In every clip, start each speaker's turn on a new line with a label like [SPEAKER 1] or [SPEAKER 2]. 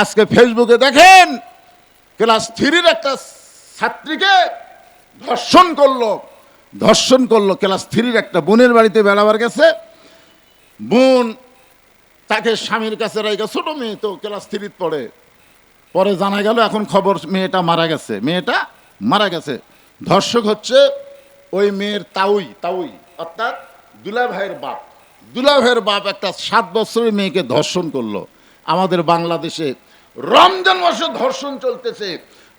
[SPEAKER 1] আজকে ফেসবুকে দেখেন, ক্লাস থ্রির একটা ছাত্রীকে ধর্ষণ করল। ধর্ষণ করল, ক্লাস থ্রির একটা বোনের বাড়িতে বেড়াবার গেছে। বোন তাকে স্বামীর কাছে রেখে, ছোট মেয়ে তো ক্লাস থ্রির পড়ে। পরে জানা গেল, এখন খবর মেয়েটা মারা গেছে। মেয়েটা মারা গেছে। ধর্ষক হচ্ছে ওই মেয়ের তাউই তাউই, অর্থাৎ দুলা ভাইয়ের বাপ। দুলা ভাইয়ের বাপ একটা সাত বছরের মেয়েকে ধর্ষণ করল। আমাদের বাংলাদেশে রমজান মাসে ধর্ষণ চলতেছে,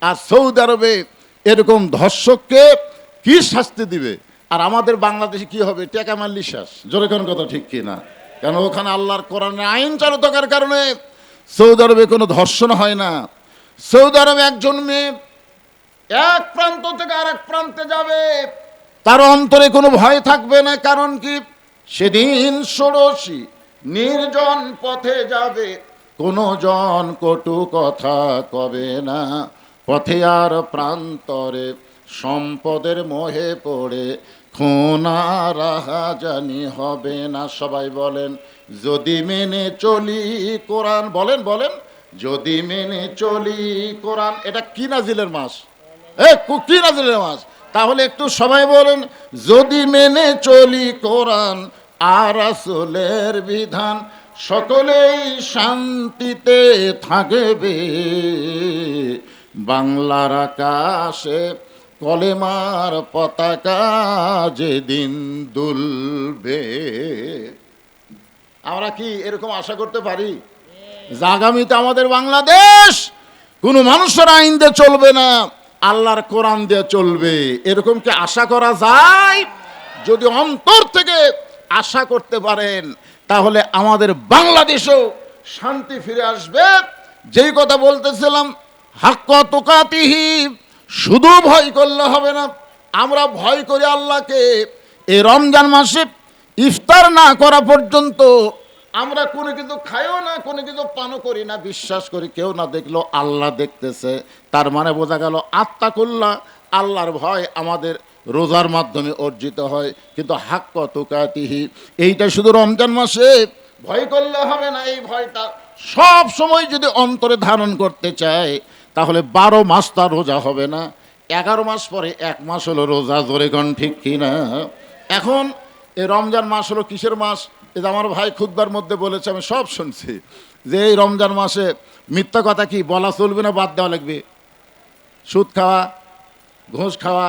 [SPEAKER 1] আর সৌদি আরবে এরকম ধর্ষককে কি শাস্তি দিবে? আর আমাদের বাংলাদেশে কি হবে? টেকা মারলি শ্বাস জোরে কোন কথা ঠিক কি না কেন ওখানে আল্লাহর কোরআনের আইন চালু থাকার কারণে সৌদি আরবে কোনো ধর্ষণ হয় না। সৌদি আরবে একজন মেয়ে এক প্রান্ত থেকে আরেক প্রান্তে যাবে। তার অন্তরে কোনো ভয় থাকবে না, কারণ কি? সেদিন ষোড়শী নির্জন পথে যাবে। কোনো জন কটু কথা কবে না। পথে আর প্রান্তরে সম্পদের মোহে পড়ে, খুনা রাহা জানি হবে না। সবাই বলেন, যদি মেনে চলি কোরআন, বলেন বলেন, যদি মেনে চলি কোরআন, এটা কি নাজিলের মাস? এ, কু- নাজিলের মাস? তাহলে একটু সবাই বলেন, যদি মেনে চলি কোরআন আর আসলের বিধান সকলেই শান্তিতে থাকবে। বাংলার আকাশে কলেমার পতাকা যেদিন দুলবে। আমরা কি এরকম আশা করতে পারি? যে আগামীতে আমাদের বাংলাদেশ কোনো মানুষের আইন দিয়ে চলবে না আল্লাহর কোরআন দিয়ে চলবে। এরকম কি আশা করা যায়? যদি অন্তর থেকে আশা করতে পারেন তাহলে আমাদের বাংলাদেশেও শান্তি ফিরে আসবে। যেই কথা বলতেছিলাম, হাক্ক শুধু ভয় করলে হবে না, আমরা ভয় করি আল্লাহকে। এই রমজান মাসে ইফতার না করা পর্যন্ত আমরা কোনো কিছু খাইও না, কোনো কিছু পানও করি না, বিশ্বাস করি কেউ না দেখল আল্লাহ দেখতেছে। তার মানে বোঝা গেল আত্মা করলা আল্লাহর ভয় আমাদের রোজার মাধ্যমে অর্জিত হয়, কিন্তু হাক হাক্ক তুকাতিহি এইটা শুধু রমজান মাসে। ভয় করলে হবে না এই ভয়টা। সব সময় যদি অন্তরে ধারণ করতে চায়, তাহলে বারো মাস তার রোজা হবে না। এগারো মাস পরে এক মাস হলো রোজা, জোরে গণ ঠিক কিনা? এখন এ রমজান মাস হলো কিসের মাস? যে আমার ভাই খুদ্বার মধ্যে বলেছে, আমি সব শুনছি। যে এই রমজান মাসে মিথ্যা কথা কি? বলা চলবে না, বাদ দেওয়া লাগবে। সুদ খাওয়া, ঘোষ খাওয়া